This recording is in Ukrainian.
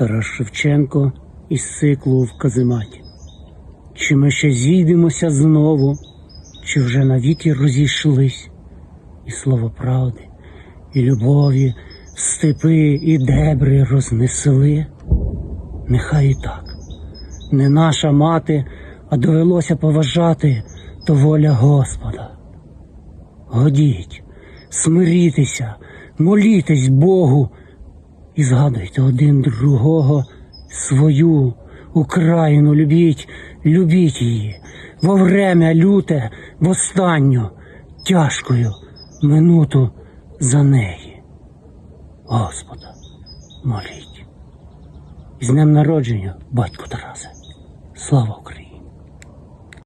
Тарас Шевченко із циклу в казематі. Чи ми ще зійдемося знову, чи вже навіки розійшлись, і слово правди, і любові, степи і дебри рознесли? Нехай і так. Не наша мати, а довелося поважати то воля Господа. Годіть, смирітеся, молітесь Богу і згадуйте один другого свою Україну любіть, любіть її, во время люте, в останню тяжкою минуту за неї. Господа, моліть. З днем народження, батько Тарасе. Слава Україні!